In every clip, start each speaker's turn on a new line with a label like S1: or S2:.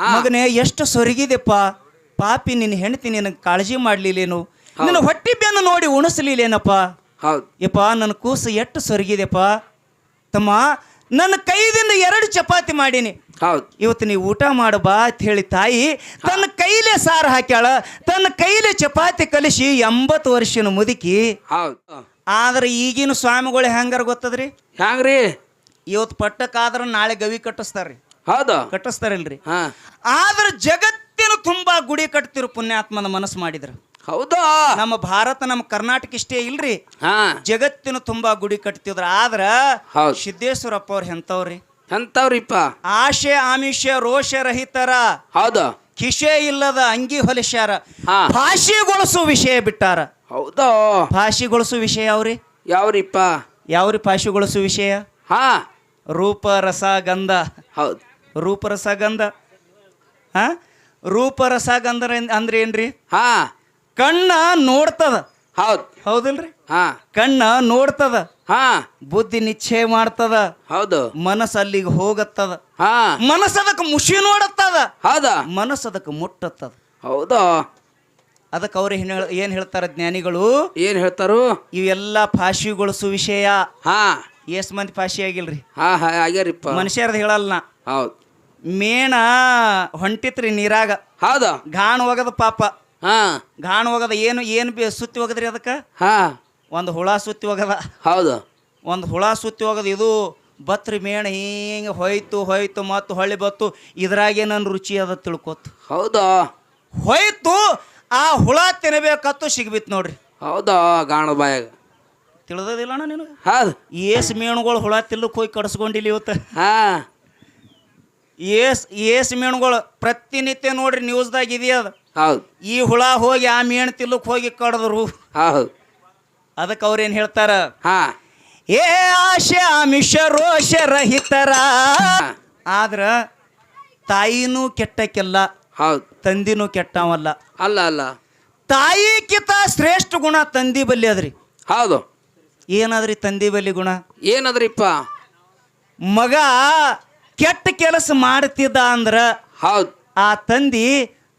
S1: ಮಗನೇ ಎಷ್ಟು ಸೊರಗಿದೆಪ್ಪ. ಪಾಪಿ ನಿನ್ನ ಹೆಂಡತಿ ನಿನ್ನ ಕಾಳಜಿ ಮಾಡ್ಲಿಲ್ಲೇನು? ನಿನ್ನ ಹೊಟ್ಟಿ ಬೆನ್ನು ನೋಡಿ ಉಣಿಸ್ಲಿಲ್ಲೇನಪ್ಪ?
S2: ಹೌದು.
S1: ಯಪ್ಪ ನನ್ನ ಕೂಸು ಎಷ್ಟು ಸೊರಗಿದೆಪ್ಪ? ತಮ್ಮ ನನ್ನ ಕೈದಿಂದ ಎರಡು ಚಪಾತಿ ಮಾಡೀನಿ.
S2: ಹೌದು.
S1: ಇವತ್ತು ನೀವು ಊಟ ಮಾಡು ಬಾ ಅಂತ ಹೇಳಿ ತಾಯಿ ತನ್ನ ಕೈಲೇ ಸಾರು ಹಾಕ್ಯಾಳ. ತನ್ನ ಕೈಲೇ ಚಪಾತಿ ಕಲಿಸಿ ಎಂಬತ್ತು ವರ್ಷನ ಮುದುಕಿ.
S2: ಹೌದು.
S1: ಆದ್ರೆ ಈಗಿನ ಸ್ವಾಮಿಗಳು ಹೆಂಗಾರ ಗೊತ್ತದ್ರಿ?
S2: ಹ್ಯಾಂಗ್ರಿ
S1: ಇವತ್ತು ಪಟ್ಟಕ್ಕಾದ್ರೆ ನಾಳೆ ಗವಿ ಕಟ್ಟಿಸ್ತಾರ್ರಿ.
S2: ಹೌದು.
S1: ಕಟ್ಟಿಸ್ತಾರಿಲ್ರಿ.
S2: ಹಾ.
S1: ಆದ್ರೆ ಜಗತ್ತಿನ ತುಂಬಾ ಗುಡಿ ಕಟ್ತಿರೋ ಪುಣ್ಯಾತ್ಮನ ಮನಸ್ಸು ಮಾಡಿದ್ರು.
S2: ಹೌದಾ?
S1: ನಮ್ಮ ಭಾರತ ನಮ್ಮ ಕರ್ನಾಟಕ ಇಷ್ಟೇ ಇಲ್ರಿ.
S2: ಹಾ.
S1: ಜಗತ್ತಿನ ತುಂಬಾ ಗುಡಿ ಕಟ್ತಿದ್ರ. ಆದ್ರ
S2: ಹೌದು.
S1: ಸಿದ್ದೇಶ್ವರಪ್ಪ ಅವ್ರು ಎಂತವ್ರಿ
S2: ಎಂತವ್ರಿಪ್ಪ
S1: ಆಶೆ ಆಮಿಷ ರೋಷ ರಹಿತರ
S2: ಹೌದು.
S1: ಕಿಶೆ ಇಲ್ಲದ ಅಂಗಿ ಹೊಲಿಸ್ಯಾರ.
S2: ಹಾ.
S1: ಭಾಷೆಗೊಳಿಸೋ ವಿಷಯ ಬಿಟ್ಟಾರ.
S2: ಹೌದಾ?
S1: ಭಾಷೆಗೊಳಿಸೋ ವಿಷಯ ಅವ್ರಿ
S2: ಯಾವ್ರಿಪ್ಪ?
S1: ಯಾವ್ರಿ ಭಾಷೆಗೊಳಿಸೋ ವಿಷಯ?
S2: ಹಾ.
S1: ರೂಪ ರಸ ಗಂಧ.
S2: ಹೌದು.
S1: ರೂಪ ರಸ ಗಂಧ ಹಾ? ರೂಪ ರಸ ಗಂಧ ಅಂದ್ರೆ ಏನ್ರಿ?
S2: ಹಾ.
S1: ಕಣ್ಣ ನೋಡ್ತದ.
S2: ಹೌದು.
S1: ಹೌದಿಲ್ರಿ?
S2: ಹಾ.
S1: ಕಣ್ಣ ನೋಡ್ತದ.
S2: ಹಾ.
S1: ಬುದ್ಧಿ ನಿಶ್ಚಯ ಮಾಡ್ತದ.
S2: ಹೌದು.
S1: ಮನಸ್ಸು ಅಲ್ಲಿಗೆ ಹೋಗತ್ತದ.
S2: ಹಾ.
S1: ಮನಸ್ಸು ಅದಕ್ಕೆ ಮುಷಿ ನೋಡತ್ತದ.
S2: ಹೌದಾ.
S1: ಮನಸ್ಸು ಅದಕ್ಕೆ ಮುಟ್ಟತ್ತದ.
S2: ಹೌದಾ?
S1: ಅದಕ್ಕೆ ಅವ್ರು ಏನ್ ಹೇಳ್- ಏನ್ ಹೇಳ್ತಾರ ಜ್ಞಾನಿಗಳು?
S2: ಏನ್ ಹೇಳ್ತಾರು?
S1: ಇವೆಲ್ಲ ಫಾಶಿಗೊಳಿಸು ವಿಷಯ
S2: ಹಾ.
S1: ಎಷ್ಟ್ ಮಂದಿ ಭಾಷೆ ಆಗಿಲ್ರಿ?
S2: ಹಾ ಹಾ ಆಗ್ಯಾರಿಪ್ಪ.
S1: ಮನುಷ್ಯರ್ದು ಹೇಳಲ್ಲ ನಾ.
S2: ಹೌದು.
S1: ಮೇಣ ಹೊಂಟಿತ್ರಿ ನೀರಾಗ.
S2: ಹೌದ.
S1: ಗಾಣ ಹೋಗದ ಪಾಪ.
S2: ಹಾ.
S1: ಗಾಣ ಹೋಗದ ಏನು ಏನು ಬಿ ಸುತ್ತಿ ಹೋಗದ್ರಿ ಅದಕ್ಕೆ?
S2: ಹಾ.
S1: ಒಂದು ಹುಳ ಸುತ್ತಿ ಹೋಗದ
S2: ಹೌದು.
S1: ಒಂದು ಹುಳ ಸುತ್ತಿ ಹೋಗದ ಇದು ಬತ್ರಿ ಮೇಣ ಹಿಂಗೆ ಹೋಯ್ತು ಹೋಯ್ತು ಮತ್ತು ಹೊಳ್ಳಿ ಬತ್ತು. ಇದ್ರಾಗೆ ನನ್ನ ರುಚಿ ಅದ ತಿಳ್ಕೊತು.
S2: ಹೌದಾ.
S1: ಹೋಯ್ತು ಆ ಹುಳ ತಿನ್ನಬೇಕತ್ತು ಸಿಗ್ಬಿತ್ತು ನೋಡ್ರಿ.
S2: ಹೌದಾ ಗಾಣ ಬಾಯಾಗ.
S1: ತಿಳಿದಿಲ್ಲಣ್ಣ ನಿನಗೆ?
S2: ಹೌದು.
S1: ಏಸ್ ಮೇಣಗಳು ಹುಳ ತಿಲ್ಲಕ್ಕೆ ಹೋಗಿ ಕಡಿಸ್ಕೊಂಡಿಲ್ಲ ಇವತ್ತು?
S2: ಹಾ.
S1: ಏಸ್ ಏಸ್ ಮೀನುಗಳು ಪ್ರತಿನಿತ್ಯ ನೋಡ್ರಿ ನ್ಯೂಸ್ದಾಗ ಇದೆಯದ
S2: ಹೌದು.
S1: ಈ ಹುಳ ಹೋಗಿ ಆ ಮೀನು ತಿಲ್ಲಕ್ ಹೋಗಿ ಕಡದ್ರು.
S2: ಹೌದು.
S1: ಅದಕ್ಕೆ ಅವ್ರೇನು ಹೇಳ್ತಾರ?
S2: ಹಾ.
S1: ಏ ಆಶೆ ಆಮಿಷ ರೋಷ ರಹಿತರ. ಆದ್ರ ತಾಯಿನೂ ಕೆಟ್ಟಕ್ಕೆಲ್ಲ
S2: ಹೌದು.
S1: ತಂದಿನೂ ಕೆಟ್ಟವಲ್ಲ.
S2: ಅಲ್ಲ ಅಲ್ಲ.
S1: ತಾಯಿಕಿತ ಶ್ರೇಷ್ಠ ಗುಣ ತಂದಿ ಬಲ್ಲಿ ಅದ್ರಿ
S2: ಹೌದು.
S1: ಏನಾದ್ರಿ ತಂದಿ ಬಲ್ಲಿ ಗುಣ?
S2: ಏನದ್ರಿಪ್ಪ?
S1: ಮಗ ಕೆಟ್ಟ ಕೆಲಸ ಮಾಡ್ತಿದ್ದ ಅಂದ್ರ
S2: ಹೌದು.
S1: ಆ ತಂದಿ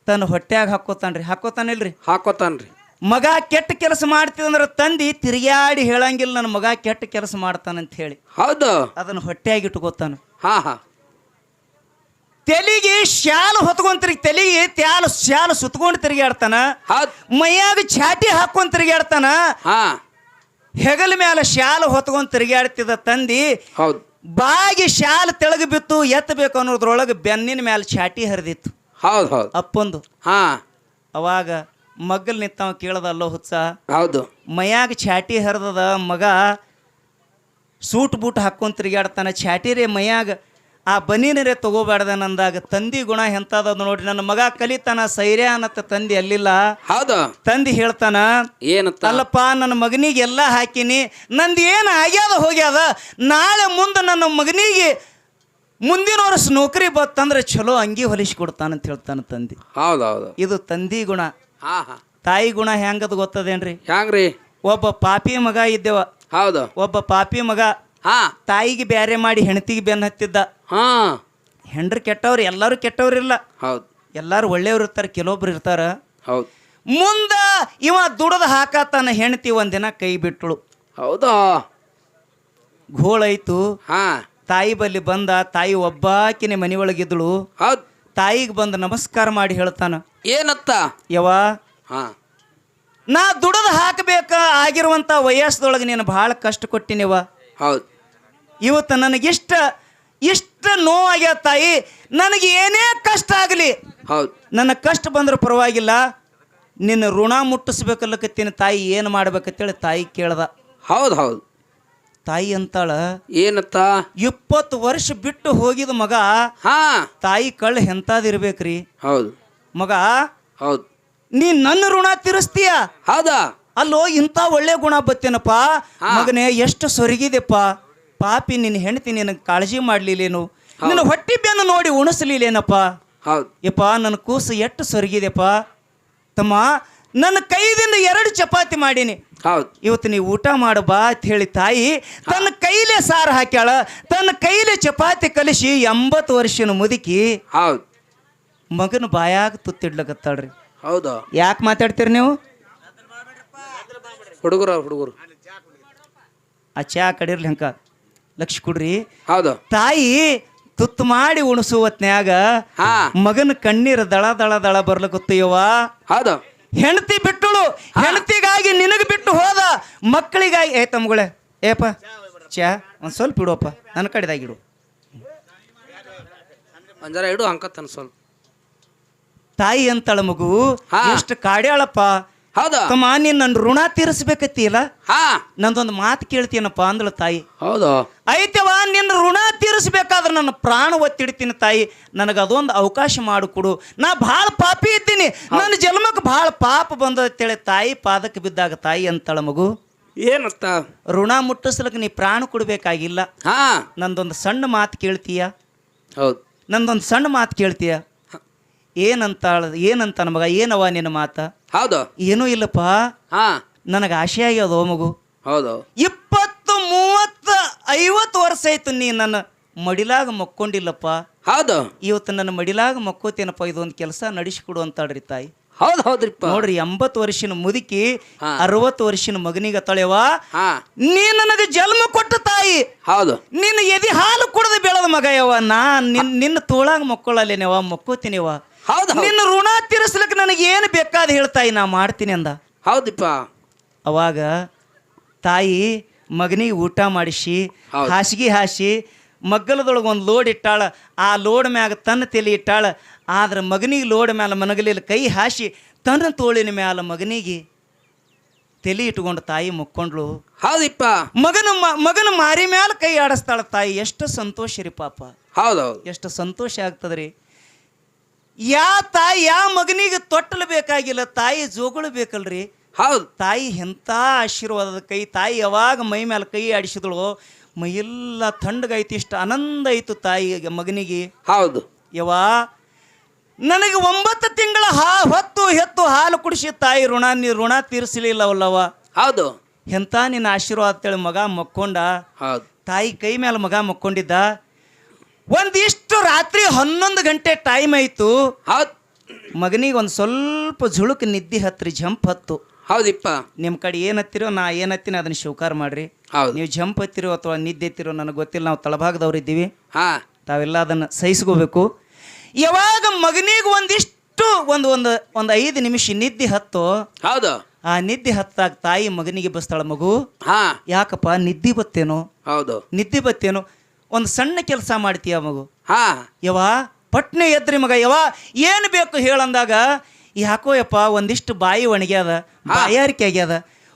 S1: ತನ್ನ ಹೊಟ್ಯಾಗ ಹಾಕೋತಾನ್ರಿ. ಹಾಕೋತಾನಿಲ್ರಿ?
S2: ಹಾಕೋತಾನ್ರಿ.
S1: ಮಗ ಕೆಟ್ಟ ಕೆಲಸ ಮಾಡ್ತಿದಂದ್ರ ತಂದಿ ತಿರುಗಾಡಿ ಹೇಳಂಗಿಲ್ಲ ನನ್ನ ಮಗ ಕೆಟ್ಟ ಕೆಲಸ ಮಾಡ್ತಾನಂತ ಹೇಳಿ
S2: ಹೌದು.
S1: ಅದನ್ನ ಹೊಟ್ಟೆಯಾಗಿ ಇಟ್ಕೋತಾನ.
S2: ಹಾ ಹಾ.
S1: ತೆಲಿಗೆ ಶಾಲು ಹೊತ್ಕೊಂಡ್ ತಿರುಗಿ ತೆಲಿಗೆ ತ್ಯಾಲು ಶಾಲು ಸುತ್ಕೊಂಡು ತಿರುಗಾಡ್ತಾನ
S2: ಹೌದು.
S1: ಮೈಯಾಗ ಛಾಟಿ ಹಾಕೊಂಡ್ ತಿರುಗಾಡ್ತಾನ
S2: ಹಾ.
S1: ಹೆಗಲ ಮ್ಯಾಲ ಶಾಲ ಹೊತ್ಕೊಂಡು ತಿರುಗಾಡ್ತಿದ್ದ ತಂದಿ
S2: ಹೌದು.
S1: ಬಾಗಿ ಶಾಲ ತೆಳಗ ಬಿತ್ತು ಎತ್ತಬೇಕು ಅನ್ನೋದ್ರೊಳಗೆ ಬೆನ್ನಿನ ಮ್ಯಾಲ ಚಾಟಿ ಹರಿದಿತ್ತು.
S2: ಹೌದು ಹೌದು.
S1: ಅಪ್ಪಂದು.
S2: ಹಾ.
S1: ಅವಾಗ ಮಗ್ಗಲ್ ನಿಂತವ ಕೇಳದಲ್ಲೋ ಹುಚ್ಚ
S2: ಹೌದು.
S1: ಮೈಯಾಗ ಚಾಟಿ ಹರಿದದ ಮಗ ಸೂಟ್ ಬೂಟ್ ಹಾಕ್ಕೊಂಡ್ ತಿರುಗಾಡ್ತಾನ ಚಾಟಿ ರೇ ಮೈಯಾಗ ಆ ಬನೀನರೆ ತಗೋಬಾರ್ದ ನಂದಾಗ ತಂದಿ ಗುಣ ಎಂತದ ನೋಡ್ರಿ. ನನ್ನ ಮಗ ಕಲಿತಾನ ಸೈರ್ಯ ಅನ್ನತ್ತ ತಂದಿ ಅಲ್ಲಿಲ್ಲ.
S2: ಹೌದು.
S1: ತಂದಿ ಹೇಳ್ತಾನ
S2: ಏನಂತ
S1: ಅಲ್ಲಪ್ಪ ನನ್ನ ಮಗನಿಗೆ ಎಲ್ಲ ಹಾಕಿನಿ ನಂದು ಏನು ಆಗ್ಯಾದ ಹೋಗ್ಯಾದ? ನಾಳೆ ಮುಂದೆ ನನ್ನ ಮಗನಿಗೆ ಮುಂದಿನ ವರ್ಷ ನೌಕರಿ ಬತ್ತಂದ್ರೆ ಚಲೋ ಅಂಗಿ ಹೊಲಿಸಿ ಕೊಡ್ತಾನಂತ ಹೇಳ್ತಾನ ತಂದಿ.
S2: ಹೌದು ಹೌದು
S1: ಇದು ತಂದಿ ಗುಣ.
S2: ಹಾ ಹಾ.
S1: ತಾಯಿ ಗುಣ ಹೆಂಗದ ಗೊತ್ತದೇನ್ರಿ?
S2: ಹ್ಯಾಂಗ್ರಿ
S1: ಒಬ್ಬ ಪಾಪಿ ಮಗ ಇದ್ದೇವ.
S2: ಹೌದು.
S1: ಒಬ್ಬ ಪಾಪಿ ಮಗ
S2: ಹಾ.
S1: ತಾಯಿಗೆ ಬ್ಯಾರೆ ಮಾಡಿ ಹೆಂಡತಿಗೆ ಬೆನ್ನ ಹತ್ತಿದ್ದ.
S2: ಹಾ.
S1: ಹೆಂಡ್ರು ಕೆಟ್ಟವ್ರು ಎಲ್ಲರೂ ಕೆಟ್ಟವ್ರಿಲ್ಲ
S2: ಹೌದು.
S1: ಎಲ್ಲರೂ ಒಳ್ಳೆಯವ್ರು ಇರ್ತಾರೆ ಕೆಲವೊಬ್ರು ಇರ್ತಾರ.
S2: ಹೌದು.
S1: ಮುಂದ ಇವ ದುಡದ ಹಾಕತಾನ ಹೆಂಡತಿ ಒಂದಿನ ಕೈ ಬಿಟ್ಟಳು.
S2: ಹೌದಾ?
S1: ಘೋಳಾಯ್ತು
S2: ಹಾ.
S1: ತಾಯಿ ಬಲ್ಲಿ ಬಂದ ತಾಯಿ ಒಬ್ಬಾಕಿನ ಮನೆಯೊಳಗಿದ್ದಳು.
S2: ಹೌದು.
S1: ತಾಯಿಗೆ ಬಂದು ನಮಸ್ಕಾರ ಮಾಡಿ ಹೇಳ್ತಾನ.
S2: ಏನತ್ತ?
S1: ಯವ
S2: ಹಾ.
S1: ನಾ ದುಡದ ಹಾಕಬೇಕ ಆಗಿರುವಂತ ವಯಸ್ಸದೊಳಗೆ ನೀನು ಭಾಳ ಕಷ್ಟ ಕೊಟ್ಟಿನಿವ
S2: ಹೌದು.
S1: ಇವತ್ತು ನನಗಿಷ್ಟ ಇಷ್ಟ ನೋವಾಗ್ಯ ತಾಯಿ ನನಗೆ ಏನೇ ಕಷ್ಟ ಆಗಲಿ.
S2: ಹೌದು.
S1: ನನ್ನ ಕಷ್ಟ ಬಂದ್ರೆ ಪರವಾಗಿಲ್ಲ ನಿನ್ನ ಋಣ ಮುಟ್ಟಿಸ್ಬೇಕಲ್ಲಕತ್ತೀನಿ ತಾಯಿ ಏನು ಮಾಡ್ಬೇಕಂತೇಳಿ ತಾಯಿ ಕೇಳ್ದ.
S2: ಹೌದು ಹೌದು.
S1: ತಾಯಿ ಅಂತಾಳ
S2: ಏನತ್ತ?
S1: ಇಪ್ಪತ್ತು ವರ್ಷ ಬಿಟ್ಟು ಹೋಗಿದ ಮಗ
S2: ಹಾ.
S1: ತಾಯಿ ಕಳ್ಳ ಎಂತಾದಿರ್ಬೇಕ್ರಿ
S2: ಹೌದು.
S1: ಮಗ
S2: ಹೌದು.
S1: ನೀ ನನ್ನ ಋಣ ತೀರಿಸ್ತೀಯ?
S2: ಹೌದಾ?
S1: ಅಲ್ಲೋ ಇಂಥ ಒಳ್ಳೆ ಗುಣ ಬತ್ತೇನಪ್ಪ ಮಗನೇ ಎಷ್ಟು ಸೊರಗಿದೆಪ್ಪ. ಪಾಪಿ ನಿನ್ನ ಹೆಂಡತಿ ನಿನ್ನ ಕಾಳಜಿ ಮಾಡ್ಲಿಲ್ಲೇನು? ನಿನ್ನ ಹೊಟ್ಟಿ ಬೆನ್ನು ನೋಡಿ ಉಣಿಸ್ಲಿಲ್ಲೇನಪ್ಪ?
S2: ಹೌದು.
S1: ಯಪ್ಪ ನನ್ನ ಕೂಸು ಎಷ್ಟು ಸೊರಗಿದೆಪ್ಪ ತಮ್ಮ ನನ್ನ ಕೈದಿಂದ ಎರಡು ಚಪಾತಿ ಮಾಡೀನಿ.
S2: ಹೌದು.
S1: ಇವತ್ತು ನೀವು ಊಟ ಮಾಡು ಬಾ ಅಂತ ಹೇಳಿ ತಾಯಿ ತನ್ನ ಕೈಲೇ ಸಾರು ಹಾಕ್ಯಾಳ. ತನ್ನ ಕೈಲೇ ಚಪಾತಿ ಕಲಿಸಿ ಎಂಬತ್ತು ವರ್ಷನ ಮುದುಕಿ
S2: ಹೌದು.
S1: ಮಗನ ಬಾಯಾಗ ತುತ್ತಿಡ್ಲಕತ್ತಾಳ್ರಿ.
S2: ಹೌದು.
S1: ಯಾಕೆ ಮಾತಾಡ್ತೀರಿ ನೀವು?
S2: ಹುಡುಗರು ಹುಡುಗರು.
S1: ಆ ಚಾ ಕಡಿರ್ಲಿ ಹಂಕ ಲಕ್ಷ ಕೊಡ್ರಿ.
S2: ಹೌದು.
S1: ತಾಯಿ ತುತ್ತು ಮಾಡಿ ಉಣಸುವತ್ನ್ಯಾಗ
S2: ಹಾ.
S1: ಮಗನ ಕಣ್ಣೀರು ದಳ ದಳ ದಳ ಬರ್ಲಕತ್ತಯ್ಯವ್ವ
S2: ಹೌದು.
S1: ಹೆಂಡತಿ ಬಿಟ್ಟಳು. ಹೆಂಡತಿಗಾಗಿ ನಿನಗೆ ಬಿಟ್ಟು ಹೋದ ಮಕ್ಕಳಿಗಾಗಿ ಏ ತಮ್ಗಳೇ ಏಪ ಚಾ ಒಂದ್ ಸ್ವಲ್ಪ ಇಡುವಪ್ಪ. ನನ್ನ ಕಡೆದಾಗಿಡು
S2: ಒಂದರ ಇಡು ಅಂಕತ್ತನ್ ಸ್ವಲ್ಪ
S1: ತಾಯಿ ಅಂತಳ ಮಗು
S2: ಹಾ.
S1: ಎಷ್ಟು ಕಾಡ್ಯಾಳಪ್ಪ.
S2: ಹೌದು.
S1: ತಮ್ಮ ನೀನ್ ನನ್ನ ಋಣ ತೀರಿಸ್ಬೇಕತ್ತಿಯಲ್ಲ?
S2: ಹಾ.
S1: ನಂದೊಂದು ಮಾತು ಕೇಳ್ತೀನಪ್ಪ ಅಂದಳು ತಾಯಿ.
S2: ಹೌದು.
S1: ಐತವ ನಿನ್ನ ಋಣ ತೀರಿಸ್ಬೇಕಾದ್ರೆ ನನ್ನ ಪ್ರಾಣ ಒತ್ತಿಡ್ತೀನಿ ತಾಯಿ. ನನಗೆ ಅದೊಂದು ಅವಕಾಶ ಮಾಡಿಕೊಡು. ನಾ ಭಾಳ ಪಾಪಿ ಇದ್ದೀನಿ. ನನ್ನ ಜನ್ಮಕ್ಕೆ ಭಾಳ ಪಾಪ ಬಂದತ್ತೇಳಿ ತಾಯಿ ಪಾದಕ್ಕೆ ಬಿದ್ದಾಗ ತಾಯಿ ಅಂತಳ ಮಗು.
S2: ಏನತ್ತ
S1: ಋಣ ಮುಟ್ಟಿಸ್ಲಕ್ ನೀ ಪ್ರಾಣ ಕೊಡ್ಬೇಕಾಗಿಲ್ಲ.
S2: ಹಾ.
S1: ನಂದೊಂದು ಸಣ್ಣ ಮಾತು ಕೇಳ್ತೀಯ?
S2: ಹೌದು.
S1: ನಂದೊಂದು ಸಣ್ಣ ಮಾತು ಕೇಳ್ತೀಯ? ಏನಂತ ಏನಂತ ಮಗ? ಏನವ ನಿನ್ನ ಮಾತ?
S2: ಹೌದು.
S1: ಏನೂ ಇಲ್ಲಪ್ಪ.
S2: ಹಾ.
S1: ನನಗೆ ಆಸೆ ಆಗ್ಯದ ಮಗು?
S2: ಹೌದು.
S1: ಇಪ್ಪತ್ತು ಮೂವತ್ತು ಐವತ್ತು ವರ್ಷ ಆಯ್ತು ನೀ ನನ್ನ ಮಡಿಲಾಗ ಮಕ್ಕೊಂಡಿಲ್ಲಪ್ಪ.
S2: ಹೌದು.
S1: ಇವತ್ತು ನನ್ನ ಮಡಿಲಾಗ ಮಕ್ಕೋತೇನಪ್ಪ. ಇದೊಂದು ಕೆಲಸ ನಡೆಸಿಕೊಡು ಅಂತಾಳ್ರಿ ತಾಯಿ.
S2: ಹೌದು ಹೌದ್ರಿಪ್ಪ.
S1: ನೋಡ್ರಿ ಎಂಬತ್ತು ವರ್ಷನ ಮುದುಕಿ. ಅರವತ್ತು ವರ್ಷನ ಮಗನಿಗೆ ತಳೆವ. ನೀ ನನಗೆ ಜನ್ಮ ಕೊಟ್ಟ ತಾಯಿ.
S2: ಹೌದು.
S1: ನಿನ್ನ ಎದಿ ಹಾಲು ಕುಡದು ಬೆಳದ ಮಗ ಯವ ನಾ ನಿನ್ ನಿನ್ನ ತೋಳಾಗ ಮಕ್ಕೊಳ್ಳಲ್ಲೇನವ ಮಕ್ಕೋತೀನಿವ
S2: ಹೌದು
S1: ನಿನ್ನ ಋಣ ತೀರಿಸ್ಲಿಕ್ಕೆ ನನಗೆ ಏನು ಬೇಕಾದ ಹೇಳ್ತಾಯಿ ನಾ ಮಾಡ್ತೀನಿ ಅಂದ.
S2: ಹೌದಪ್ಪ.
S1: ಅವಾಗ ತಾಯಿ ಮಗನಿಗೆ ಊಟ ಮಾಡಿಸಿ
S2: ಹೌದು.
S1: ಹಾಸಿಗೆ ಹಾಸಿ ಮಗ್ಗಲದೊಳಗೆ ಒಂದು ಲೋಡ್ ಇಟ್ಟಾಳ. ಆ ಲೋಡ್ ಮ್ಯಾಗ ತನ್ನ ತಲೆ ಇಟ್ಟಾಳ. ಆದ್ರೆ ಮಗನಿಗೆ ಲೋಡ್ ಮ್ಯಾಲ ಮನಗಲಿಲ್ಲ ಕೈ ಹಾಸಿ ತನ್ನ ತೋಳಿನ ಮ್ಯಾಲ ಮಗನಿಗೆ ತಲೆ ಇಟ್ಕೊಂಡು ತಾಯಿ ಮುಕ್ಕೊಂಡ್ಳು.
S2: ಹೌದಿಪ್ಪ.
S1: ಮಗನ ಮ- ಮಗನ ಮಾರಿ ಮ್ಯಾಲ ಕೈ ಆಡಿಸ್ತಾಳ ತಾಯಿ. ಎಷ್ಟು ಸಂತೋಷ ರೀ ಪಾಪ.
S2: ಹೌದು ಹೌದು.
S1: ಎಷ್ಟು ಸಂತೋಷ ಆಗ್ತದ್ರಿ. ಯಾ ತಾಯಿ ಯಾ ಮಗನಿಗೆ ತೊಟ್ಟಲು ಬೇಕಾಗಿಲ್ಲ ತಾಯಿ ಜೋಗಳು ಬೇಕಲ್ರಿ?
S2: ಹೌದು.
S1: ತಾಯಿ ಎಂಥ ಆಶೀರ್ವಾದದ ಕೈ ತಾಯಿ ಯಾವಾಗ ಮೈ ಮೇಲೆ ಕೈ ಆಡಿಸಿದಳು ಮೈಯೆಲ್ಲ ತಣ್ಣಗಾಯ್ತು ಇಷ್ಟು ಆನಂದ ಆಯಿತು ತಾಯಿಗೆ ಮಗನಿಗೆ.
S2: ಹೌದು.
S1: ಯವಾ ನನಗೆ ಒಂಬತ್ತು ತಿಂಗಳ ಹಾ ಹೊತ್ತು ಹೆತ್ತು ಹಾಲು ಕುಡಿಸಿ ತಾಯಿ ಋಣ ನೀ ಋಣ ತೀರಿಸಲಿಲ್ಲವಲ್ಲವ
S2: ಹೌದು.
S1: ಎಂಥ ನಿನ್ನ ಆಶೀರ್ವಾದ ತೇಳಿ ಮಗ ಮಕ್ಕೊಂಡ.
S2: ಹೌದು.
S1: ತಾಯಿ ಕೈ ಮೇಲೆ ಮಗ ಮಕ್ಕೊಂಡಿದ್ದ. ಒಂದಿಷ್ಟು ರಾತ್ರಿ ಹನ್ನೊಂದು ಗಂಟೆ ಟೈಮ್ ಆಯಿತು.
S2: ಹೌದು.
S1: ಮಗನಿಗೆ ಒಂದು ಸ್ವಲ್ಪ ಜುಳುಕ್ ನಿದ್ದೆ ಹತ್ರಿ ಜಂಪ್ ಹತ್ತು.
S2: ಹೌದಿಪ್ಪ.
S1: ನಿಮ್ಮ ಕಡೆ ಏನು ಹತ್ತಿರೋ ನಾ ಏನು ಹತ್ತೀನಿ ಅದನ್ನು ಸ್ವೀಕಾರ ಮಾಡ್ರಿ.
S2: ಹೌದು.
S1: ನೀವು ಜಂಪ್ ಹತ್ತಿರೋ ಅಥವಾ ನಿದ್ದೆ ಹತ್ತಿರೋ ನನಗೆ ಗೊತ್ತಿಲ್ಲ ನಾವು ತಳಭಾಗದವ್ರು ಇದ್ದೀವಿ.
S2: ಹಾ.
S1: ತಾವೆಲ್ಲ ಅದನ್ನು ಸಹಿಸ್ಕೋಬೇಕು. ಯಾವಾಗ ಮಗನಿಗೆ ಒಂದಿಷ್ಟು ಒಂದು ಒಂದು ಒಂದು ಐದು ನಿಮಿಷ ನಿದ್ದೆ ಹತ್ತು
S2: ಹೌದು.
S1: ಆ ನಿದ್ದೆ ಹತ್ತಾಗ ತಾಯಿ ಮಗನಿಗೆ ಬಸ್ತಾಳ ಮಗು
S2: ಹಾ.
S1: ಯಾಕಪ್ಪ ನಿದ್ದೆ ಬತ್ತೇನೋ?
S2: ಹೌದು.
S1: ನಿದ್ದೆ ಬತ್ತೇನೋ? ಒಂದು ಸಣ್ಣ ಕೆಲಸ ಮಾಡ್ತೀಯ ಮಗು?
S2: ಹಾ.
S1: ಯವ ಪಟ್ನೆ ಎದ್ರಿ ಮಗ ಯವ ಏನು ಬೇಕು ಹೇಳಂದಾಗ ಯಾಕೋ ಯಪ್ಪ ಒಂದಿಷ್ಟು ಬಾಯಿ ಒಣಗ್ಯಾದ ಬಾಯಾರಿಕೆ ಆಗ್ಯದ.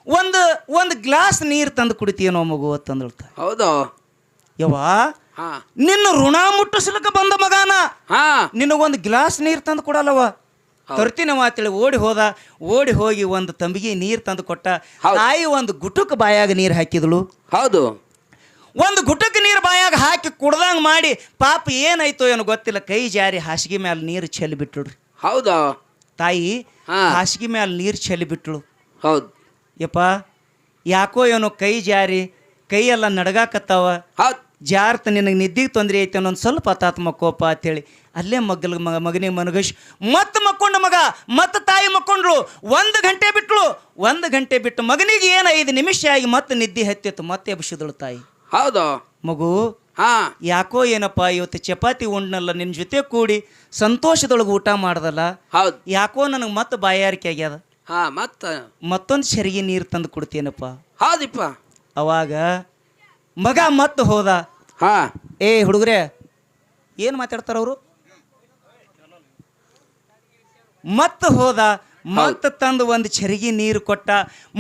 S1: ಒಂದು ಒಂದು ಗ್ಲಾಸ್ ನೀರು ತಂದು ಕುಡಿತೀಯನೋ ಮಗು ಅಂತಂದಳು ತಾಯಿ.
S2: ಹೌದು.
S1: ಯವ್ವ ನಿನ್ನ ಋಣ ಮುಟ್ಟಿಸ್ಲಿಕ್ಕೆ ಬಂದ ಮಗಾನ. ನಿನಗೊಂದು ಗ್ಲಾಸ್ ನೀರು ತಂದು ಕೊಡಲ್ಲವ ತರ್ತೀನವ ಅಂತೇಳಿ ಓಡಿ ಹೋದ ಓಡಿ ಹೋಗಿ ಒಂದು ತಂಬಿಗೆ ನೀರು ತಂದು ಕೊಟ್ಟ. ತಾಯಿ ಒಂದು ಗುಟುಕ್ ಬಾಯಾಗ ನೀರು ಹಾಕಿದಳು
S2: ಹೌದು.
S1: ಒಂದು ಗುಟಕ್ಕೆ ನೀರು ಬಾಯಾಗ ಹಾಕಿ ಕುಡ್ದಂಗೆ ಮಾಡಿ ಪಾಪ ಏನಾಯ್ತೋ ಏನೋ ಗೊತ್ತಿಲ್ಲ ಕೈ ಜಾರಿ ಹಾಸಿಗೆ ಮೇಲೆ ನೀರು ಚೆಲ್ಲಿ ಬಿಟ್ಟುಡ್ರಿ.
S2: ಹೌದಾ?
S1: ತಾಯಿ. ಹಾಸಿಗೆ ಮೇಲೆ ನೀರು ಚೆಲ್ಲಿ ಬಿಟ್ಟಳು.
S2: ಹೌದು.
S1: ಯಪ್ಪ ಯಾಕೋ ಏನೋ ಕೈ ಜಾರಿ ಕೈಯೆಲ್ಲ ನಡಗಾಕತ್ತಾವ? ಜಾರ್ತ ನಿನಗೆ ನಿದ್ದಿಗೆ ತೊಂದರೆ ಐತೆ ಒಂದು ಸ್ವಲ್ಪ ಅತಾತ್ಮ ಮಕ್ಕೋಪ ಅಂತೇಳಿ ಅಲ್ಲೇ ಮಗ್ಗಲ್ ಮಗ ಮಗನಿಗೆ ಮನಗಶ್ ಮತ್ತೆ ಮಕ್ಕೊಂಡ ಮಗ ಮತ್ತೆ ತಾಯಿ ಮಕ್ಕೊಂಡ್ಳು ಒಂದು ಗಂಟೆ ಬಿಟ್ಟಳು ಒಂದು ಗಂಟೆ ಬಿಟ್ಟು ಮಗನಿಗೆ ಏನು ಐದು ನಿಮಿಷ ಆಗಿ ಮತ್ತೆ ನಿದ್ದೆ ಹತ್ತಿತ್ತು ಮತ್ತೆ ಎಬ್ಸಿದಳು ತಾಯಿ.
S2: ಹೌದು.
S1: ಮಗು
S2: ಹಾ.
S1: ಯಾಕೋ ಏನಪ್ಪ ಇವತ್ತು ಚಪಾತಿ ಉಂಡ್ನಲ್ಲ ನಿನ್ನ ಜೊತೆ ಕೂಡಿ ಸಂತೋಷದೊಳಗೆ ಊಟ ಮಾಡ್ದಲ್ಲ?
S2: ಹೌದು.
S1: ಯಾಕೋ ನನಗೆ ಮತ್ತೆ ಬಾಯಾರಿಕೆ ಆಗ್ಯದ?
S2: ಹಾ ಮತ್ತ.
S1: ಮತ್ತೊಂದು ಸರಿಗೆ ನೀರು ತಂದು ಕೊಡ್ತೀನಪ್ಪ.
S2: ಹೌದಿಪ್ಪ.
S1: ಅವಾಗ ಮಗ ಮತ್ತೆ ಹೋದ.
S2: ಹಾ.
S1: ಏ ಹುಡುಗ್ರೆ ಏನು ಮಾತಾಡ್ತಾರ ಅವರು? ಮತ್ತೆ ಹೋದ ಮತ್ತೆ ತಂದು ಒಂದು ಚರಿಗೆ ನೀರು ಕೊಟ್ಟ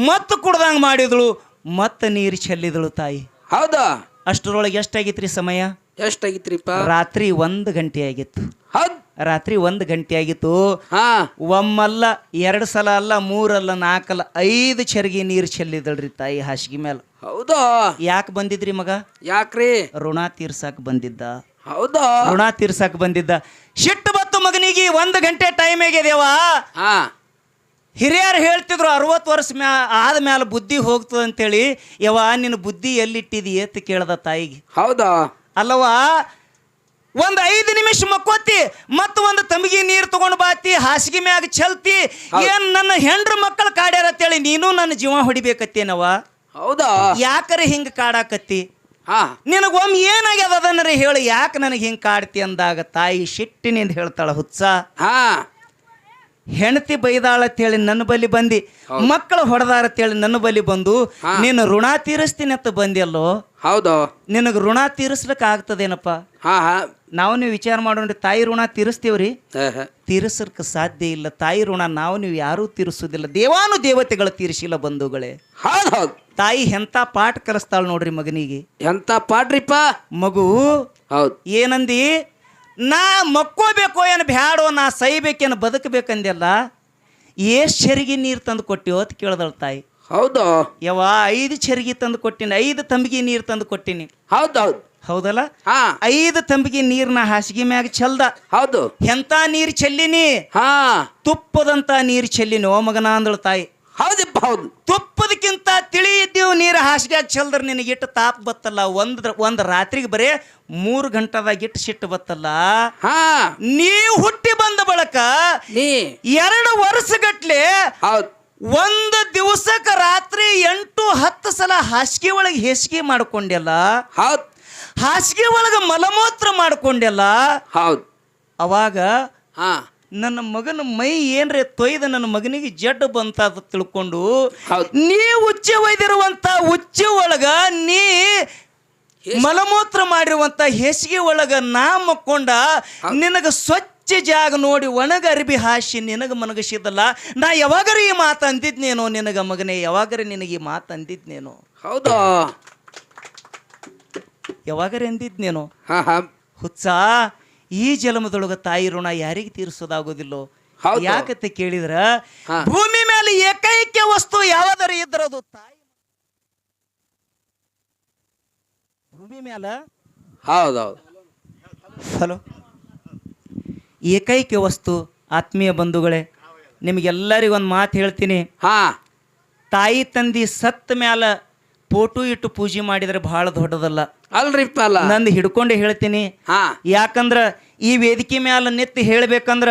S1: ಮತ್ತೆ ಕುಡ್ದಂಗೆ ಮಾಡಿದಳು ಮತ್ತೆ ನೀರು ಚೆಲ್ಲಿದಳು ತಾಯಿ.
S2: ಹೌದಾ?
S1: ಅಷ್ಟರೊಳಗೆ ಎಷ್ಟಾಗಿತ್ರಿ ಸಮಯ?
S2: ಎಷ್ಟಾಗಿತ್ರಿಪ್ಪ?
S1: ರಾತ್ರಿ ಒಂದು ಗಂಟೆ ಆಗಿತ್ತು.
S2: ಹೌದ್.
S1: ರಾತ್ರಿ ಒಂದು ಗಂಟೆ ಆಗಿತ್ತು.
S2: ಹಾ.
S1: ಒಮ್ಮಲ್ಲ ಎರಡು ಸಲ ಅಲ್ಲ ಮೂರಲ್ಲ ನಾಲ್ಕಲ್ಲ ಐದು ಚರಿಗೆ ನೀರು ಚೆಲ್ಲಿದಳ್ರಿ ತಾಯಿ ಹಾಸಿಗೆ ಮೇಲೆ
S2: ಹೌದಾ?
S1: ಯಾಕೆ ಬಂದಿದ್ರಿ ಮಗ?
S2: ಯಾಕ್ರಿ?
S1: ಋಣ ತೀರ್ಸಾಕ್ ಬಂದಿದ್ದ.
S2: ಹೌದಾ?
S1: ಋಣ ತೀರ್ಸಾಕ್ ಬಂದಿದ್ದ. ಶಿಟ್ಟು ಬತ್ತು ಮಗನಿಗೆ ಒಂದು ಗಂಟೆ ಟೈಮ್ ಆಗ್ಯದೇವಾ
S2: ಹಾ.
S1: ಹಿರಿಯರು ಹೇಳ್ತಿದ್ರು ಅರವತ್ತು ವರ್ಷ ಮ್ಯಾ ಆದ ಮ್ಯಾಲ ಬುದ್ಧಿ ಹೋಗ್ತದೆ ಅಂತೇಳಿ ಯವ ನಿನ್ನ ಬುದ್ಧಿ ಎಲ್ಲಿಟ್ಟಿದಿ ಅಂತ ಕೇಳ್ದ ತಾಯಿಗೆ.
S2: ಹೌದಾ?
S1: ಅಲ್ಲವಾ ಒಂದು ಐದು ನಿಮಿಷ ಮಕ್ಕೋತಿ ಮತ್ತ ಒಂದು ತಂಬಿಗೆ ನೀರು ತಗೊಂಡು ಬಾತಿ ಹಾಸಿಗೆ ಮ್ಯಾಗ ಚಲ್ತಿ ಏನ್ ನನ್ನ ಹೆಂಡ್ರ ಮಕ್ಕಳು ಕಾಡ್ಯಾರ ಅಂತೇಳಿ ನೀನು ನನ್ನ ಜೀವ ಹೊಡಿಬೇಕತ್ತೇನವ
S2: ಹೌದಾ?
S1: ಯಾಕರೆ ಹಿಂಗ ಕಾಡಾಕತ್ತಿ?
S2: ಹಾ.
S1: ನಿನಗೊಮ್ಮೆ ಏನಾಗ್ಯದ ಅದನ್ನರ ಹೇಳಿ ಯಾಕೆ ನನಗೆ ಹಿಂಗೆ ಕಾಡ್ತಿ ಅಂದಾಗ ತಾಯಿ ಶಿಟ್ಟಿನಿಂದ ಹೇಳ್ತಾಳ ಹುತ್ಸ
S2: ಹಾ.
S1: ಹೆಂಡತಿ ಬೈದಾಳ ಅಂತೇಳಿ ನನ್ನ ಬಲಿ ಬಂದಿ ಮಕ್ಕಳು ಹೊಡೆದಾರ ಅಂತೇಳಿ ನನ್ನ ಬಲಿ ಬಂದು. ನೀನು ಋಣ ತೀರಿಸ್ತೀನಿ ಅಂತ ಬಂದಿಯಲ್ಲೋ?
S2: ಹೌದು.
S1: ನಿನಗೆ ಋಣ ತೀರಿಸ್ಲಿಕ್ಕೆ ಆಗ್ತದೇನಪ್ಪ?
S2: ಹಾ ಹಾ.
S1: ನಾವು ನೀವು ವಿಚಾರ ಮಾಡೋಣ್ರಿ ತಾಯಿ ಋಣ ತೀರಿಸ್ತೀವ್ರಿ. ತೀರಿಸಕ್ಕೆ ಸಾಧ್ಯ ಇಲ್ಲ. ತಾಯಿ ಋಣ ನಾವು ನೀವು ಯಾರೂ ತೀರಿಸೋದಿಲ್ಲ ದೇವಾನು ದೇವತೆಗಳು ತೀರಿಸಿಲ್ಲ ಬಂಧುಗಳೇ.
S2: ಹೌದ್ ಹೌದ್.
S1: ತಾಯಿ ಎಂತ ಪಾಠ ಕಲಿಸ್ತಾಳ ನೋಡ್ರಿ ಮಗನಿಗೆ?
S2: ಎಂತ ಪಾಡ್ರಿಪ್ಪ?
S1: ಮಗು
S2: ಹೌದ್.
S1: ಏನಂದಿ? ನಾ ಮಕ್ಕೋಬೇಕು ಏನು ಬ್ಯಾಡೋ ನಾ ಸೈಬೇಕೇನು ಬದುಕಬೇಕಂದೆಲ್ಲ ಎಷ್ಟು ಚರಿಗೆ ನೀರು ತಂದು ಕೊಟ್ಟಿವೋ ಅಂತ ಕೇಳ್ದಳ ತಾಯಿ.
S2: ಹೌದು.
S1: ಯವ ಐದು ಚರಿಗೆ ತಂದು ಕೊಟ್ಟಿನಿ ಐದು ತಂಬಿಗೆ ನೀರು ತಂದು ಕೊಟ್ಟಿನಿ.
S2: ಹೌದೌದು ಹೌದ್.
S1: ಹೌದಲ್ಲ?
S2: ಹಾ.
S1: ಐದು ತಂಬಿಗೆ ನೀರ್ನ ಹಾಸಿಗೆ ಮ್ಯಾಗ ಚೆಲ್ದ
S2: ಹೌದು.
S1: ಎಂತ ನೀರು ಚೆಲ್ಲಿನಿ
S2: ಹಾ.
S1: ತುಪ್ಪದಂತ ನೀರು ಚೆಲ್ಲಿನಿ ಓ ಮಗನ ಅಂದಳು ತಾಯಿ.
S2: ಹೌದಿಪ್ಪ ಹೌದು.
S1: ತುಪ್ಪದಕ್ಕಿಂತ ತಿಳಿ ನೀರು ಹಾಸಿಗೆ ಚೆಲ್ದ್ರೆ ನಿನಗೆ ಇಟ್ಟು ತಾಪ್ ಬತ್ತಲ್ಲ. ಒಂದ್ ಒಂದು ರಾತ್ರಿಗೆ ಬರೀ ಮೂರು ಗಂಟೆದಾಗ ಇಟ್ಟು ಸಿಟ್ಟು ಬತ್ತಲ್ಲ.
S2: ಹಾ.
S1: ನೀವು ಹುಟ್ಟಿ ಬಂದ ಬಳಕ
S2: ನೀ.
S1: ಎರಡು ವರ್ಷಗಟ್ಲೆ
S2: ಹೌದ್.
S1: ಒಂದು ದಿವಸಕ್ಕೆ ರಾತ್ರಿ ಎಂಟು ಹತ್ತು ಸಲ ಹಾಸಿಗೆ ಒಳಗೆ ಹೇಸಿಗೆ ಮಾಡ್ಕೊಂಡೆಲ್ಲ.
S2: ಹೌದ್.
S1: ಹಾಸಿಗೆ ಒಳಗೆ ಮಲಮೂತ್ರ ಮಾಡ್ಕೊಂಡೆಲ್ಲ.
S2: ಹೌದ್.
S1: ಅವಾಗ
S2: ಹಾ.
S1: ನನ್ನ ಮಗನ ಮೈ ಏನ್ರೆ ತೊಯ್ದ ನನ್ನ ಮಗನಿಗೆ ಜಡ್ಡು ಬಂತ ಅಂತ ತಿಳ್ಕೊಂಡು ನೀ ಉಚ್ಚ ಒಯ್ದಿರುವಂತ ಉಚ್ಚ ಒಳಗ ನೀ ಮಲಮೂತ್ರ ಮಾಡಿರುವಂತ ಹೆಸಿಗೆ ಒಳಗ ನಾ ಮಕ್ಕೊಂಡ ನಿನಗ ಸ್ವಚ್ಛ ಜಾಗ ನೋಡಿ ಒಣಗ ಅರಿಬಿ ಹಾಸಿ ನಿನಗ ಮನಗಸಿದಲ್ಲ ನಾ ಯಾವಾಗರ ಈ ಮಾತು ಅಂದಿದ್ನೇನೋ ನಿನಗ ಮಗನೇ ಯಾವಾಗರ ನಿನಗೆ ಈ ಮಾತು ಅಂದಿದ್ನೇನೋ?
S2: ಹೌದಾ.
S1: ಯಾವಾಗರ ಅಂದಿದ್ನೇನೋ?
S2: ಹಾ ಹಾ.
S1: ಹುಚ್ಚ ಈ ಜನ್ಮದೊಳಗ ತಾಯಿ ಋಣ ಯಾರಿಗೆ ತೀರಿಸೋದಾಗೋದಿಲ್ಲೋ. ಯಾಕತ್ತೆ ಕೇಳಿದ್ರ? ಭೂಮಿ ಮೇಲೆ ಏಕೈಕ ವಸ್ತು ಯಾವ್ದಾರ ಇದ್ರದು ತಾಯಿ ಭೂಮಿ ಮೇಲೆ
S2: ಹೌದೌದು. ಹೌದ್
S1: ಹಲೋ? ಏಕೈಕ ವಸ್ತು ಆತ್ಮೀಯ ಬಂಧುಗಳೇ ನಿಮಗೆಲ್ಲರಿಗೂ ಒಂದು ಮಾತು ಹೇಳ್ತೀನಿ.
S2: ಹಾ.
S1: ತಾಯಿ ತಂದಿ ಸತ್ತ ಮ್ಯಾಲ ಫೋಟೋ ಇಟ್ಟು ಪೂಜೆ ಮಾಡಿದ್ರೆ ಬಹಳ ದೊಡ್ಡದಲ್ಲ.
S2: ಅಲ್ರಿ
S1: ನಂದು ಹಿಡ್ಕೊಂಡು ಹೇಳ್ತೀನಿ.
S2: ಹಾ.
S1: ಯಾಕಂದ್ರ ಈ ವೇದಿಕೆ ಮ್ಯಾಲ ನಿತ್ತಿ ಹೇಳ್ಬೇಕಂದ್ರ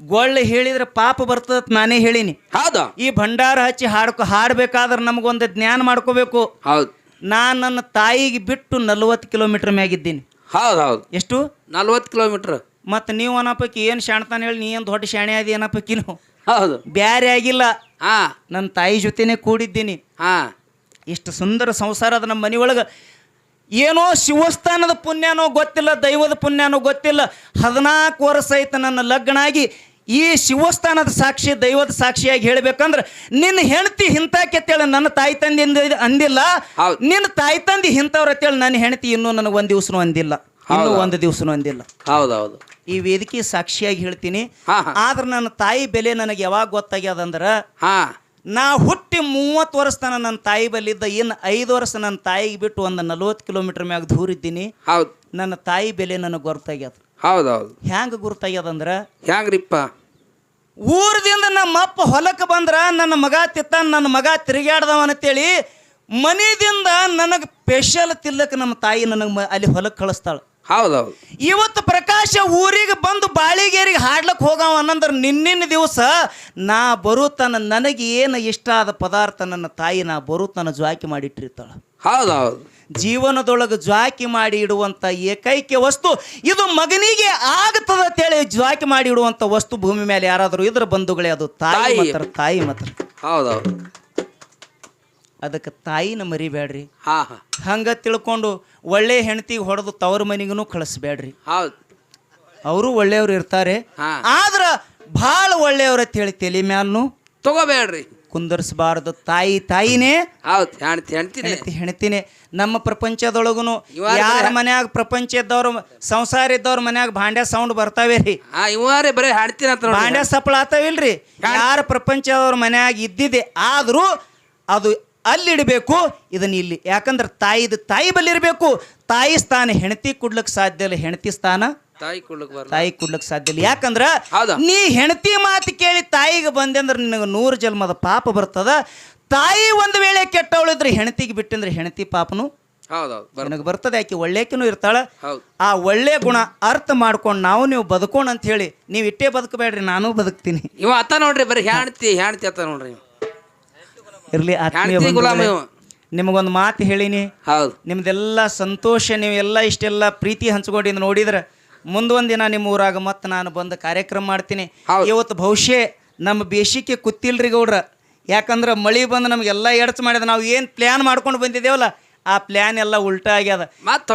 S1: ಗೊಳ್ಳ ಹೇಳಿದ್ರೆ ಪಾಪ ಬರ್ತದ ನಾನೇ ಹೇಳಿನಿ.
S2: ಹೌದು.
S1: ಈ ಭಂಡಾರ ಹಚ್ಚಿ ಹಾಡ್ಕೊ ಹಾಡ್ಬೇಕಾದ್ರೆ ನಮಗೊಂದು ಜ್ಞಾನ ಮಾಡ್ಕೋಬೇಕು.
S2: ಹೌದು.
S1: ನಾನು ನನ್ನ ತಾಯಿಗೆ ಬಿಟ್ಟು ನಲ್ವತ್ತು ಕಿಲೋಮೀಟರ್ ಮ್ಯಾಗಿದ್ದೀನಿ
S2: ಹೌದು ಹೌದು.
S1: ಎಷ್ಟು?
S2: ನಲ್ವತ್ತು ಕಿಲೋಮೀಟರ್.
S1: ಮತ್ತು ನೀವು ಅನ್ನಪಕ್ಕಿ ಏನು ಶಾಣ್ತಾನೆ ಹೇಳಿ ನೀ ಏನು ದೊಡ್ಡ ಶಾಣೆ ಆದಿ ಅನ್ನಪಕ್ಕಿ ನೀವು?
S2: ಹೌದು.
S1: ಬ್ಯಾರೆ ಆಗಿಲ್ಲ.
S2: ಹಾ.
S1: ನನ್ನ ತಾಯಿ ಜೊತೆನೇ ಕೂಡಿದ್ದೀನಿ.
S2: ಹಾ.
S1: ಇಷ್ಟು ಸುಂದರ ಸಂಸಾರ ಅದ ನಮ್ಮ ಮನೆಯೊಳಗೆ. ಏನೋ ಶಿವಸ್ಥಾನದ ಪುಣ್ಯನೋ ಗೊತ್ತಿಲ್ಲ ದೈವದ ಪುಣ್ಯನೋ ಗೊತ್ತಿಲ್ಲ. ಹದಿನಾಲ್ಕು ವರ್ಷ ಆಯ್ತು ನನ್ನ ಲಗ್ನ ಆಗಿ ಈ ಶಿವಸ್ಥಾನದ ಸಾಕ್ಷಿ ದೈವದ ಸಾಕ್ಷಿಯಾಗಿ ಹೇಳ್ಬೇಕಂದ್ರೆ ನಿನ್ನ ಹೆಂಡತಿ ಹಿಂತಾಕೆತ್ತೇಳಿ ನನ್ನ ತಾಯಿ ತಂದೆ ಅಂದ- ಅಂದಿಲ್ಲ. ನಿನ್ನ ತಾಯಿ ತಂದೆ ಹಿಂತವ್ರ ಅಂತೇಳಿ ನನ್ನ ಹೆಂಡತಿ ಇನ್ನೂ ನನಗೆ ಒಂದು ದಿವ್ಸನೂ ಅಂದಿಲ್ಲ. ಇನ್ನೂ ಒಂದು ದಿವ್ಸನೂ ಅಂದಿಲ್ಲ.
S2: ಹೌದೌದು. ಹೌದು
S1: ಈ ವೇದಿಕೆ ಸಾಕ್ಷಿಯಾಗಿ ಹೇಳ್ತೀನಿ. ಆದ್ರೆ ನನ್ನ ತಾಯಿ ಬೆಲೆ ನನಗೆ ಯಾವಾಗ ಗೊತ್ತಾಗ್ಯದಂದ್ರೆ
S2: ಹಾ.
S1: ನಾ ಹುಟ್ಟಿ ಮೂವತ್ತು ವರ್ಷ ತನ ನನ್ನ ತಾಯಿ ಬಲ್ಲಿದ್ದ ಇನ್ನು ಐದು ವರ್ಷ ನನ್ನ ತಾಯಿಗೆ ಬಿಟ್ಟು ಒಂದು ನಲ್ವತ್ತು ಕಿಲೋಮೀಟರ್ ಮ್ಯಾಗ ದೂರ ಇದ್ದೀನಿ.
S2: ಹೌದ್.
S1: ನನ್ನ ತಾಯಿ ಬೆಲೆ ನನಗೆ ಗೊತ್ತಾಗ್ಯದ
S2: ಹೌದೌದು. ಹೌದು
S1: ಹ್ಯಾಂಗ ಗುರ್ತಾಗ್ಯದಂದ್ರೆ?
S2: ಹ್ಯಾಂಗ್ರಿಪ್ಪ?
S1: ಊರದಿಂದ ನಮ್ಮ ಅಪ್ಪ ಹೊಲಕ್ಕೆ ಬಂದ್ರ ನನ್ನ ಮಗ ತಿತ್ತ ನನ್ನ ಮಗ ತಿರುಗಾಡ್ದವ ಅಂತೇಳಿ ಮನೆಯಿಂದ ನನಗೆ ಸ್ಪೆಷಲ್ ತಿಲ್ಲಕ್ಕೆ ನಮ್ಮ ತಾಯಿ ನನಗೆ ಅಲ್ಲಿ ಹೊಲಕ್ಕೆ ಕಳಿಸ್ತಾಳೆ.
S2: ಹೌದ್ ಹೌದು
S1: ಇವತ್ತು ಪ್ರಕಾಶ ಊರಿಗೆ ಬಂದು ಬಾಳಿಗೇರಿಗೆ ಹಾಡ್ಲಕ್ಕೆ ಹೋಗವ ಅನ್ನಂದ್ರೆ ನಿನ್ನಿನ ದಿವಸ ನಾ ಬರುತ್ತನ ನನಗೆ ಏನು ಇಷ್ಟ ಆದ ಪದಾರ್ಥ ನನ್ನ ತಾಯಿ ನಾ ಬರುತ್ತನ ಜ್ವಾಕಿ ಮಾಡಿಟ್ಟಿರ್ತಾಳೆ.
S2: ಹೌದೌದು. ಹೌದು
S1: ಜೀವನದೊಳಗೆ ಜ್ವಾಕಿ ಮಾಡಿ ಇಡುವಂಥ ಏಕೈಕ ವಸ್ತು ಇದು ಮಗನಿಗೆ ಆಗ್ತದ ಅಂತೇಳಿ ಜ್ವಾಕಿ ಮಾಡಿ ಇಡುವಂಥ ವಸ್ತು ಭೂಮಿ ಮೇಲೆ ಯಾರಾದರೂ ಇದ್ರ ಬಂಧುಗಳೇ ಅದು ತಾಯಿ. ಮಾತ್ರ ತಾಯಿ ಮಾತ್ರ.
S2: ಹೌದೌದು. ಹೌದು
S1: ಅದಕ್ಕೆ ತಾಯಿನ ಮರಿಬೇಡ್ರಿ
S2: ಹಾ ಹಾ.
S1: ಹಂಗ ತಿಳ್ಕೊಂಡು ಒಳ್ಳೆ ಹೆಂಡತಿಗೆ ಹೊಡೆದು ತವ್ರ ಮನೆಗೂ ಕಳಿಸ್ಬೇಡ್ರಿ.
S2: ಹೌದ್.
S1: ಅವರು ಒಳ್ಳೆಯವ್ರು ಇರ್ತಾರೆ.
S2: ಹಾ.
S1: ಆದ್ರ ಭಾಳ ಒಳ್ಳೆಯವ್ರ ಅಂತ ಹೇಳಿ ತಲೆ ಮ್ಯಾಲ್ನು
S2: ತಗೋಬೇಡ್ರಿ.
S1: ಕುಂದರ್ಸಬಾರ್ದು. ತಾಯಿ ತಾಯಿನೇ
S2: ಹೌದು ಹೆಣ್ತಿ ಹೆಣ್ತೀನಿ
S1: ಹೆಣತಿ ಹೆಣತಿನೇ ನಮ್ಮ ಪ್ರಪಂಚದೊಳಗುನು
S2: ಇವಾರ
S1: ಯಾರ ಮನ್ಯಾಗ ಪ್ರಪಂಚ ಇದ್ದವ್ರ ಸಂಸಾರ ಇದ್ದವ್ರ ಮನ್ಯಾಗ ಭಾಂಡ್ಯ ಸೌಂಡ್ ಬರ್ತಾವೆ ರೀ.
S2: ಹಾ ಇವಾರೇ ಬರೀ ಹೆಣ್ತೀನಿ ಅಂತ ನೋಡಿ
S1: ಭಾಂಡ್ಯ ಸಪ್ಪಳ ಆತಾವಿಲ್ರಿ. ಯಾರ ಪ್ರಪಂಚದವ್ರ ಮನ್ಯಾಗ ಇದ್ದಿದೆ ಆದ್ರೂ ಅದು ಅಲ್ಲಿಡಬೇಕು. ಇದನ್ನ ಇಲ್ಲಿ ಯಾಕಂದ್ರೆ ತಾಯಿದು ತಾಯಿ ಬಲ್ಲಿರಬೇಕು ತಾಯಿ ಸ್ಥಾನ ಹೆಣತಿ ಕೊಡ್ಲಿಕ್ಕೆ ಸಾಧ್ಯ ಇಲ್ಲ ಹೆಣತಿ ಸ್ಥಾನ
S2: ತಾಯಿ ಕೊಡ್ಲಿಕ್ಕೆ
S1: ತಾಯಿ ಕೊಡ್ಲಿಕ್ಕೆ ಸಾಧ್ಯ ಇಲ್ಲ. ಯಾಕಂದ್ರೆ ನೀ ಹೆಣತಿ ಮಾತು ಕೇಳಿ ತಾಯಿಗೆ ಬಂದೆ ಅಂದ್ರೆ ನಿನಗೆ ನೂರು ಜನ್ಮದ ಪಾಪ ಬರ್ತದ. ತಾಯಿ ಒಂದು ವೇಳೆ ಕೆಟ್ಟವಳಿದ್ರೆ ಹೆಣತಿಗೆ ಬಿಟ್ಟಂದ್ರೆ ಹೆಣತಿ ಪಾಪನು
S2: ನನಗೆ ಬರ್
S1: ನಿನಗೆ ಬರ್ತದೆ. ಯಾಕೆ ಒಳ್ಳೆಕಿನೂ ಇರ್ತಾಳ. ಆ ಒಳ್ಳೆ ಗುಣ ಅರ್ಥ ಮಾಡ್ಕೊಂಡು ನಾವು ನೀವು ಬದುಕೋಣ ಅಂತ ಹೇಳಿ. ನೀವು ಇಟ್ಟೇ ಬದುಕಬೇಡ್ರಿ ನಾನು ಬದುಕ್ತೀನಿ.
S2: ಇವ ಅತ್ತ ನೋಡ್ರಿ ಬರೀ ಹೆಣ್ತಿ ಹೆಣ್ತಿ ಅತ್ತ ನೋಡ್ರಿ.
S1: ಇರ್ಲಿ ಆತ್ಮೀಯ
S2: ಗುಲಾಮ ಇವ
S1: ನಿಮಗೊಂದು ಮಾತು ಹೇಳಿನಿ.
S2: ಹೌದು.
S1: ನಿಮ್ದೆಲ್ಲ ಸಂತೋಷ ನೀವು ಎಲ್ಲ ಇಷ್ಟೆಲ್ಲ ಪ್ರೀತಿ ಹಂಚ್ಕೊಂಡಿದ್ದು ನೋಡಿದ್ರೆ ಮುಂದೊಂದು ದಿನ ನಿಮ್ಮ ಊರಾಗ ಮತ್ತೆ ನಾನು ಬಂದು ಕಾರ್ಯಕ್ರಮ ಮಾಡ್ತೀನಿ.
S2: ಹೌದು.
S1: ಇವತ್ತು ಬಹುಶಃ ನಮ್ಮ ಬೇಸಿಗೆ ಕುತ್ತಿಲ್ರಿ ಗೌಡ್ರ. ಯಾಕಂದ್ರೆ ಮಳಿ ಬಂದು ನಮಗೆಲ್ಲ ಎಡ್ಚ್ ಮಾಡಿದ ನಾವು ಏನು ಪ್ಲ್ಯಾನ್ ಮಾಡ್ಕೊಂಡು ಬಂದಿದ್ದೇವಲ್ಲ ಆ ಪ್ಲ್ಯಾನ್ ಎಲ್ಲ ಉಲ್ಟಾ ಆಗ್ಯದ.
S2: ಮತ್ತ